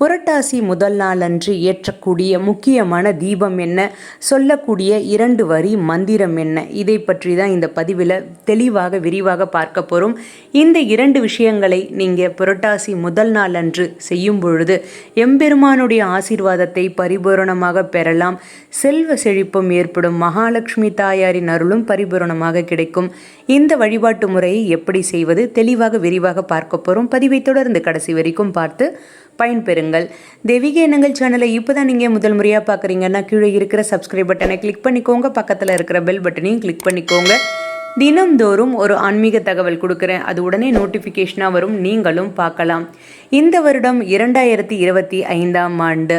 புரட்டாசி முதல் நாளன்று ஏற்றக்கூடிய முக்கியமான தீபம் என்ன? சொல்லக்கூடிய இரண்டு வரி மந்திரம் என்ன? இதை பற்றி தான் இந்த பதிவில் தெளிவாக விரிவாக பார்க்க போகிறோம் இந்த இரண்டு விஷயங்களை நீங்கள் புரட்டாசி முதல் நாளன்று செய்யும் பொழுது எம்பெருமானுடைய ஆசீர்வாதத்தை பரிபூரணமாக பெறலாம். செல்வ செழிப்பும் ஏற்படும். மகாலட்சுமி தாயாரின் அருளும் பரிபூரணமாக கிடைக்கும். இந்த வழிபாட்டு முறையை எப்படி செய்வது? தெளிவாக விரிவாக பார்க்க போகிறோம் பதிவை தொடர்ந்து கடைசி வரைக்கும் பார்த்து பயன்பெறுங்கள். தெய்வீக எண்ணங்கள் சேனலை இப்போ தான் நீங்கள் முதல் முறையாக பார்க்குறீங்கன்னா கீழே இருக்கிற சப்ஸ்கிரைப் பட்டனை கிளிக் பண்ணிக்கோங்க. பக்கத்தில் இருக்கிற பெல் பட்டனையும் கிளிக் பண்ணிக்கோங்க. தினம்தோறும் ஒரு ஆன்மீக தகவல் கொடுக்குறேன். அது உடனே நோட்டிஃபிகேஷனாக வரும். நீங்களும் பார்க்கலாம். இந்த வருடம் இரண்டாயிரத்தி இருபத்தி ஐந்தாம் ஆண்டு.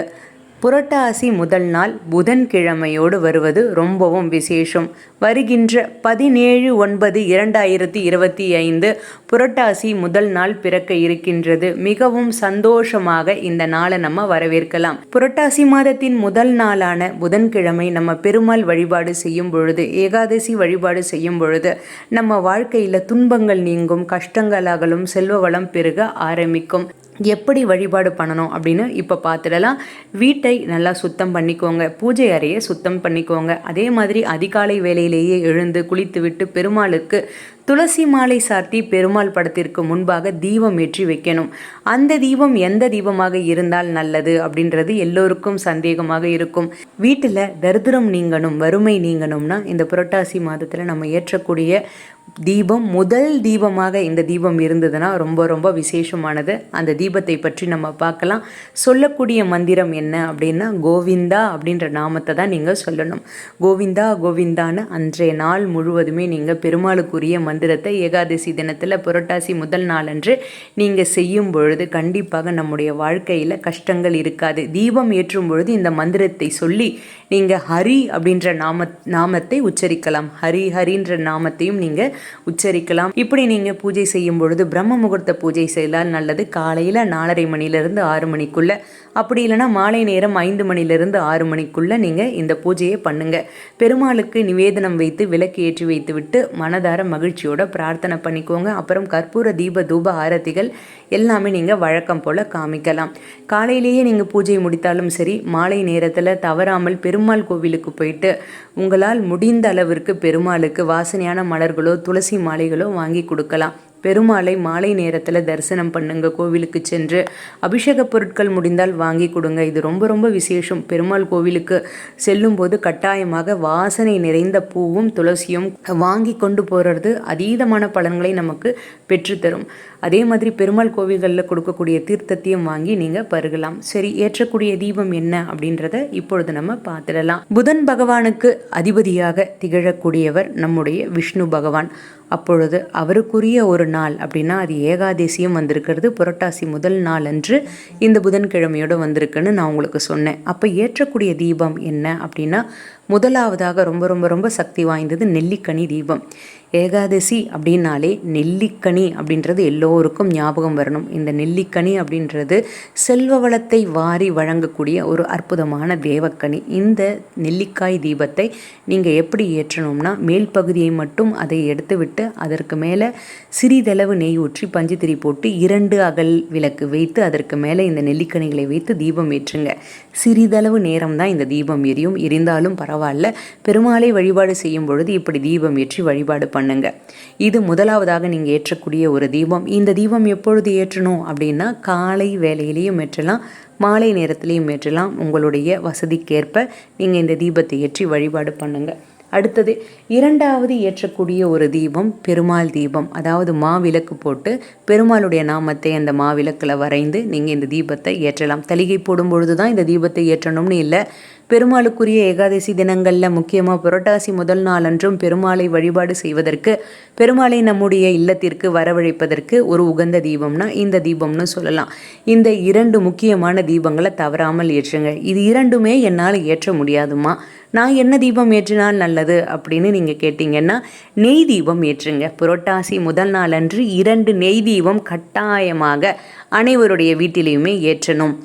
புரட்டாசி முதல் நாள் புதன்கிழமையோடு வருவது ரொம்பவும் விசேஷம். வருகின்ற பதினேழு ஒன்பது இரண்டாயிரத்தி இருபத்தி ஐந்து புரட்டாசி முதல் நாள் பிறக்க இருக்கின்றது. மிகவும் சந்தோஷமாக இந்த நாளை நம்ம வரவேற்கலாம். புரட்டாசி மாதத்தின் முதல் நாளான புதன்கிழமை நம்ம பெருமாள் வழிபாடு செய்யும் பொழுது ஏகாதசி வழிபாடு செய்யும் பொழுது நம்ம வாழ்க்கையில் துன்பங்கள் நீங்கும் கஷ்டங்கள் அகலும் செல்வ வளம் பெருக ஆரம்பிக்கும். எப்படி வழிபாடு பண்ணணும் அப்படின்னு இப்போ பார்த்துடலாம். வீட்டை நல்லா சுத்தம் பண்ணிக்கோங்க. பூஜை அறையை சுத்தம் பண்ணிக்கோங்க. அதே மாதிரி அதிகாலை வேலையிலேயே எழுந்து குளித்துவிட்டு பெருமாளுக்கு துளசி மாலை சார்த்தி பெருமாள் படத்திற்கு முன்பாக தீபம் ஏற்றி வைக்கணும். அந்த தீபம் எந்த தீபமாக இருந்தால் நல்லது அப்படின்றது எல்லோருக்கும் சந்தேகமாக இருக்கும். வீட்டில் தரித்திரம் நீங்கணும் வறுமை நீங்கணும்னா இந்த புரட்டாசி மாதத்தில் நம்ம ஏற்றக்கூடிய தீபம் முதல் தீபமாக இந்த தீபம் இருந்ததுன்னா ரொம்ப ரொம்ப விசேஷமானது. அந்த தீபத்தை பற்றி நம்ம பார்க்கலாம். சொல்லக்கூடிய மந்திரம் என்ன அப்படின்னா கோவிந்தா அப்படின்ற நாமத்தை தான் நீங்கள் சொல்லணும். கோவிந்தா கோவிந்தான்னு அன்றைய நாள் முழுவதுமே நீங்கள் பெருமாளுக்குரிய மந்திரத்தை ஏகாதசி தினத்தில் புரட்டாசி முதல் நாளன்று நீங்கள் செய்யும் பொழுது கண்டிப்பாக நம்முடைய வாழ்க்கையில் கஷ்டங்கள் இருக்காது. தீபம் ஏற்றும் பொழுது இந்த மந்திரத்தை சொல்லி நீங்கள் ஹரி அப்படின்ற நாம நாமத்தை உச்சரிக்கலாம். ஹரி ஹரின்ற நாமத்தையும் நீங்கள் உச்சரிக்கலாம். இப்படி நீங்கள் பூஜை செய்யும் பொழுது பிரம்ம முகூர்த்த பூஜை செய்தால் நல்லது. காலையில் நாலரை மணிலேருந்து ஆறு மணிக்குள்ளே அப்படி இல்லைன்னா மாலை நேரம் ஐந்து மணிலேருந்து ஆறு மணிக்குள்ளே நீங்கள் இந்த பூஜையை பண்ணுங்கள் பெருமாளுக்கு நிவேதனம் வைத்து விளக்கு ஏற்றி வைத்து விட்டு மனதார மகிழ்ச்சியோட பிரார்த்தனை பண்ணிக்கோங்க. அப்புறம் கற்பூர தீப தூப ஆரத்திகள் எல்லாமே நீங்கள் வழக்கம் போல் காமிக்கலாம். காலையிலேயே நீங்கள் பூஜை முடித்தாலும் சரி மாலை நேரத்தில் தவறாமல் பெருமாள் கோவிலுக்கு போயிட்டு உங்களால் முடிந்த அளவிற்கு பெருமாளுக்கு வாசனையான மலர்களோ துளசி மாலைகளோ வாங்கி கொடுக்கலாம். பெருமாளை மாலை நேரத்தில் தரிசனம் பண்ணுங்க கோவிலுக்கு சென்று அபிஷேக பொருட்கள் முடிந்தால் வாங்கி கொடுங்க. இது ரொம்ப ரொம்ப விசேஷம். பெருமாள் கோவிலுக்கு செல்லும்போது கட்டாயமாக வாசனை நிறைந்த பூவும் துளசியும் வாங்கி கொண்டு போகிறது அதீதமான பலன்களை நமக்கு பெற்றுத்தரும். அதே மாதிரி பெருமாள் கோவில்களில் கொடுக்கக்கூடிய தீர்த்தத்தையும் வாங்கி நீங்கள் பருகலாம். சரி ஏற்றக்கூடிய தீபம் என்ன அப்படின்றத இப்பொழுது நம்ம பார்த்துடலாம். புதன் பகவானுக்கு அதிபதியாக திகழக்கூடியவர் நம்முடைய விஷ்ணு பகவான். அப்பொழுது அவருக்குரிய ஒரு நாள் அப்படின்னா அது ஏகாதேசியம் வந்திருக்கிறது. புரட்டாசி முதல் நாள் அன்று இந்த புதன்கிழமையோடு வந்திருக்குன்னு நான் உங்களுக்கு சொன்னேன். அப்போ ஏற்றக்கூடிய தீபம் என்ன அப்படின்னா முதலாவதாக ரொம்ப ரொம்ப ரொம்ப சக்தி வாய்ந்தது நெல்லிக்கனி தீபம். ஏகாதசி அப்படின்னாலே நெல்லிக்கனி அப்படின்றது எல்லோருக்கும் ஞாபகம் வரணும். இந்த நெல்லிக்கனி அப்படின்றது செல்வ வளத்தை வாரி வழங்கக்கூடிய ஒரு அற்புதமான தேவக்கனி. இந்த நெல்லிக்காய் தீபத்தை நீங்கள் எப்படி ஏற்றணும்னா மேல் பகுதியை மட்டும் அதை எடுத்துவிட்டு அதற்கு மேலே சிறிதளவு நெய் ஊற்றி பஞ்சுத்திரி போட்டு இரண்டு அகல் விளக்கு வைத்து அதற்கு மேலே இந்த நெல்லிக்கனிகளை வைத்து தீபம் ஏற்றுங்க. சிறிதளவு நேரம் தான் இந்த தீபம் எரியும். எரிந்தாலும் பரவாயில்ல. பெருமாளை வழிபாடு செய்யும் பொழுது இப்படி தீபம் ஏற்றி வழிபாடு பண்ணுங்க. இது முதலாவதாக நீங்கள் ஏற்றக்கூடிய ஒரு தீபம். இந்த தீபம் எப்பொழுது ஏற்றணும் அப்படின்னா காலை வேலையிலையும் ஏற்றலாம் மாலை நேரத்திலையும் ஏற்றலாம். உங்களுடைய வசதிக்கேற்ப நீங்கள் இந்த தீபத்தை ஏற்றி வழிபாடு பண்ணுங்கள் அடுத்தது இரண்டாவது ஏற்றக்கூடிய ஒரு தீபம் பெருமாள் தீபம். அதாவது மாவிளக்கு போட்டு பெருமாளுடைய நாமத்தை அந்த மாவிளக்கில் வரைந்து நீங்கள் இந்த தீபத்தை ஏற்றலாம். தலிகை போடும் பொழுது தான் இந்த தீபத்தை ஏற்றணும்னு இல்லை. பெருமாளுக்குரிய ஏகாதசி தினங்களில் முக்கியமாக புரட்டாசி முதல் நாளன்றும் பெருமாளை வழிபாடு செய்வதற்கு பெருமாளை நம்முடைய இல்லத்திற்கு வரவழைப்பதற்கு ஒரு உகந்த தீபம்னா இந்த தீபம்னு சொல்லலாம். இந்த இரண்டு முக்கியமான தீபங்களை தவறாமல் ஏற்றுங்க இது இரண்டுமே என்னால் ஏற்ற முடியாதுமா நான் என்ன தீபம் ஏற்றினால் நல்லது அப்படின்னு நீங்கள் கேட்டிங்கன்னா நெய் தீபம் ஏற்றுங்க. புரட்டாசி முதல் நாளன்று இரண்டு நெய் தீபம் கட்டாயமாக அனைவருடைய வீட்டிலையுமே ஏற்றணும்.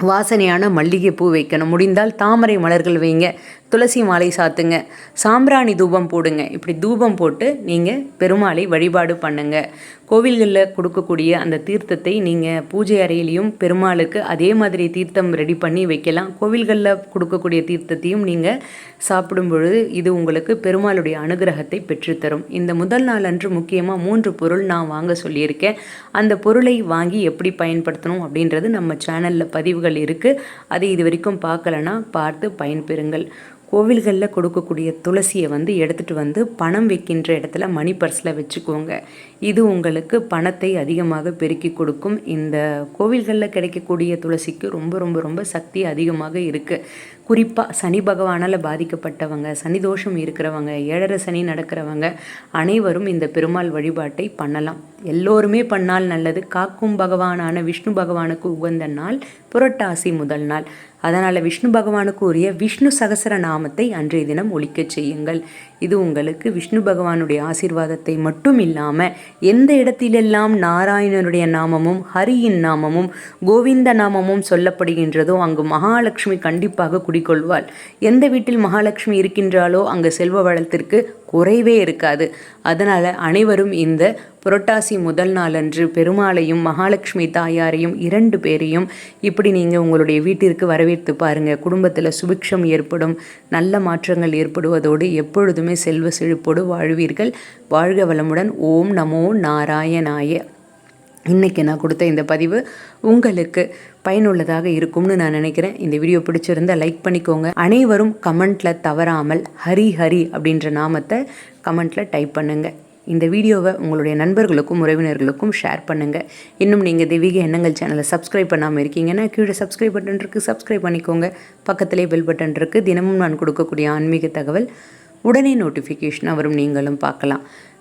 வாசனையான மல்லிகைப்பூ வைக்கணும். முடிந்தால் தாமரை மலர்கள் வைங்க. துளசி மாலை சாத்துங்க. சாம்பிராணி தூபம் போடுங்க. இப்படி தூபம் போட்டு நீங்கள் பெருமாளை வழிபாடு பண்ணுங்கள் கோவில்களில் கொடுக்கக்கூடிய அந்த தீர்த்தத்தை நீங்கள் பூஜை அறையிலையும் பெருமாளுக்கு அதே மாதிரி தீர்த்தம் ரெடி பண்ணி வைக்கலாம். கோவில்களில் கொடுக்கக்கூடிய தீர்த்தத்தையும் நீங்கள் சாப்பிடும் பொழுது இது உங்களுக்கு பெருமாளுடைய அனுகிரகத்தை பெற்றுத்தரும். இந்த முதல் நாள் அன்று முக்கியமாக மூன்று பொருள் நான் வாங்க சொல்லியிருக்கேன். அந்த பொருளை வாங்கி எப்படி பயன்படுத்தணும் அப்படின்றது நம்ம சேனலில் பதிவுகள் இருக்குது அதை இது வரைக்கும் பார்க்கலனா பார்த்து பயன்பெறுங்கள். கோவில்களில் கொடுக்கக்கூடிய துளசியை வந்து எடுத்துகிட்டு வந்து பணம் வைக்கின்ற இடத்துல மணி பர்ஸில் வச்சுக்கோங்க. இது உங்களுக்கு பணத்தை அதிகமாக பெருக்கி கொடுக்கும். இந்த கோவில்களில் கிடைக்கக்கூடிய துளசிக்கு ரொம்ப ரொம்ப ரொம்ப சக்தி அதிகமாக இருக்குது குறிப்பாக சனி பகவானால் பாதிக்கப்பட்டவங்க சனி தோஷம் இருக்கிறவங்க ஏழரை சனி நடக்கிறவங்க அனைவரும் இந்த பெருமாள் வழிபாட்டை பண்ணலாம். எல்லோருமே பண்ணால் நல்லது. காக்கும் பகவானான விஷ்ணு பகவானுக்கு உகந்த நாள் புரட்டாசி முதல் நாள். அதனால் விஷ்ணு பகவானுக்கு உரிய விஷ்ணு சகசர நாமத்தை அன்றைய தினம் ஒழிக்கச் செய்யுங்கள். இது உங்களுக்கு விஷ்ணு பகவானுடைய ஆசீர்வாதத்தை மட்டும் இல்லாமல் எந்த இடத்திலெல்லாம் நாராயணனுடைய நாமமும் ஹரியின் நாமமும் கோவிந்த நாமமும் சொல்லப்படுகின்றதோ அங்கு மகாலட்சுமி கண்டிப்பாக குடிக்கொள்வாள் எந்த வீட்டில் மகாலட்சுமி இருக்கின்றாலோ அங்கு செல்வ வளத்திற்கு குறைவே இருக்காது. அதனால் அனைவரும் இந்த புரட்டாசி முதல் நாளன்று பெருமாளையும் மகாலட்சுமி தாயாரையும் இரண்டு பேரையும் இப்படி நீங்கள் உங்களுடைய வீட்டிற்கு வரவேற்று பாருங்கள் குடும்பத்தில் சுபிக்ஷம் ஏற்படும் நல்ல மாற்றங்கள் ஏற்படுவதோடு எப்பொழுதுமே செல்வ செழிப்போடு வாழ்வீர்கள். வாழ்க வளமுடன். ஓம் நமோ நாராயணாய. இன்றைக்கி நான் கொடுத்த இந்த பதிவு உங்களுக்கு பயனுள்ளதாக இருக்கும்னு நான் நினைக்கிறேன். இந்த வீடியோ பிடிச்சிருந்தால் லைக் பண்ணிக்கோங்க. அனைவரும் கமெண்ட்டில் தவறாமல் ஹரி ஹரி அப்படின்ற நாமத்தை கமெண்ட்டில் டைப் பண்ணுங்கள் இந்த வீடியோவை உங்களுடைய நண்பர்களுக்கும் உறவினர்களுக்கும் ஷேர் பண்ணுங்கள் இன்னும் நீங்கள் தெய்வீக எண்ணங்கள் சேனலை சப்ஸ்கிரைப் பண்ணாமல் இருக்கீங்கன்னா கீழே சப்ஸ்கிரைப் பட்டன் இருக்குது சப்ஸ்கிரைப் பண்ணிக்கோங்க. பக்கத்திலே பெல் பட்டன் இருக்குது தினமும் நான் கொடுக்கக்கூடிய ஆன்மீக தகவல் உடனே நோட்டிஃபிகேஷன் வரும். நீங்களும் பார்க்கலாம்.